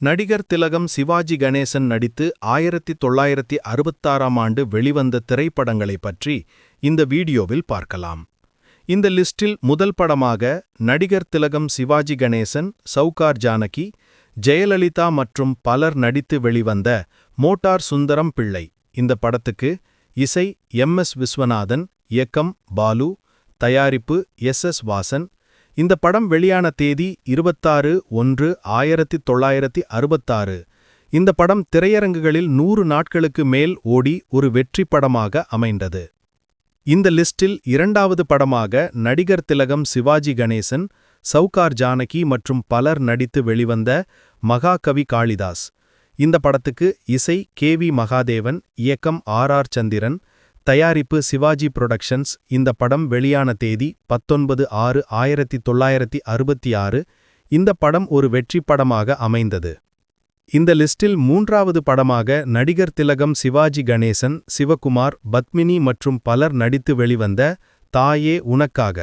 நடிகர் திலகம் சிவாஜி கணேசன் நடித்து ஆயிரத்தி தொள்ளாயிரத்தி அறுபத்தாறாம் ஆண்டு வெளிவந்த திரைப்படங்களைப் பற்றி இந்த வீடியோவில் பார்க்கலாம். இந்த லிஸ்டில் முதல் படமாக நடிகர் திலகம் சிவாஜி கணேசன் சவுகார் ஜானகி ஜெயலலிதா மற்றும் பலர் நடித்து வெளிவந்த மோட்டார் சுந்தரம் பிள்ளை. இந்த படத்துக்கு இசை எம் எஸ் விஸ்வநாதன் இயக்கம் பாலு தயாரிப்பு எஸ் எஸ் வாசன் இந்த படம் வெளியான தேதி இருபத்தாறு ஒன்று ஆயிரத்தி தொள்ளாயிரத்தி அறுபத்தாறு. இந்த படம் திரையரங்குகளில் நூறு நாட்களுக்கு மேல் ஓடி ஒரு வெற்றி படமாக அமைந்தது. இந்த லிஸ்டில் இரண்டாவது படமாக நடிகர் திலகம் சிவாஜி கணேசன் சவுகார் ஜானகி மற்றும் பலர் நடித்து வெளிவந்த மகாகவி காளிதாஸ். இந்த படத்துக்கு இசை கே வி மகாதேவன் இயக்கம் ஆர் ஆர் சந்திரன் தயாரிப்பு சிவாஜி புரொடக்ஷன்ஸ் இந்த படம் வெளியான தேதி பத்தொன்பது ஆறு ஆயிரத்தி தொள்ளாயிரத்தி அறுபத்தி ஆறு. இந்த படம் ஒரு வெற்றி படமாக அமைந்தது. இந்த லிஸ்டில் மூன்றாவது படமாக நடிகர் திலகம் சிவாஜி கணேசன் சிவகுமார் பத்மினி மற்றும் பலர் நடித்து வெளிவந்த தாயே உனக்காக.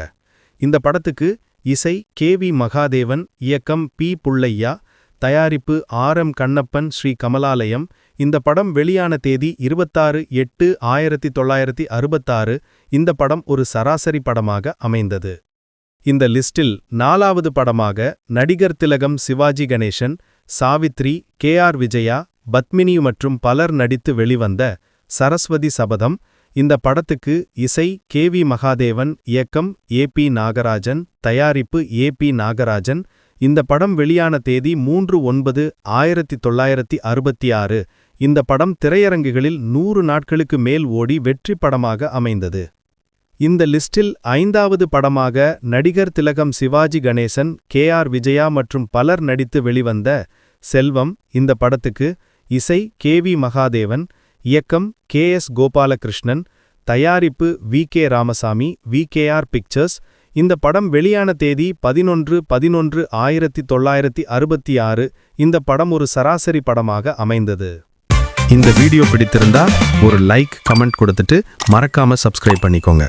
இந்த படத்துக்கு இசை கே வி மகாதேவன் இயக்கம் பி புள்ளையா தயாரிப்பு ஆர் எம் கண்ணப்பன் ஸ்ரீ கமலாலயம் இந்த படம் வெளியான தேதி இருபத்தாறு எட்டு ஆயிரத்தி தொள்ளாயிரத்தி அறுபத்தாறு. இந்த படம் ஒரு சராசரி படமாக அமைந்தது. இந்த லிஸ்டில் நாலாவது படமாக நடிகர் திலகம் சிவாஜி கணேசன் சாவித்ரி கே ஆர் விஜயா பத்மினி மற்றும் பலர் நடித்து வெளிவந்த சரஸ்வதி சபதம். இந்த படத்துக்கு இசை கே வி மகாதேவன் இயக்கம் ஏ பி நாகராஜன் தயாரிப்பு ஏ பி நாகராஜன். இந்த படம் வெளியான தேதி மூன்று ஒன்பது ஆயிரத்தி தொள்ளாயிரத்தி அறுபத்தி ஆறு. இந்த படம் திரையரங்குகளில் நூறு நாட்களுக்கு மேல் ஓடி வெற்றி படமாக அமைந்தது. இந்த லிஸ்டில் ஐந்தாவது படமாக நடிகர் திலகம் சிவாஜி கணேசன் கே ஆர் விஜயா மற்றும் பலர் நடித்து வெளிவந்த செல்வம் இந்த படத்துக்கு இசை கே வி மகாதேவன் இயக்கம் கே எஸ் கோபாலகிருஷ்ணன் தயாரிப்பு V K Ramasamy V K R pictures. இந்த படம் வெளியான தேதி பதினொன்று பதினொன்று ஆயிரத்தி தொள்ளாயிரத்தி அறுபத்தி ஆறு. இந்த படம் ஒரு சராசரி படமாக அமைந்தது. இந்த வீடியோ பிடித்திருந்தா ஒரு லைக் கமெண்ட் கொடுத்துட்டு மறக்காம சப்ஸ்கிரைப் பண்ணிக்கோங்க.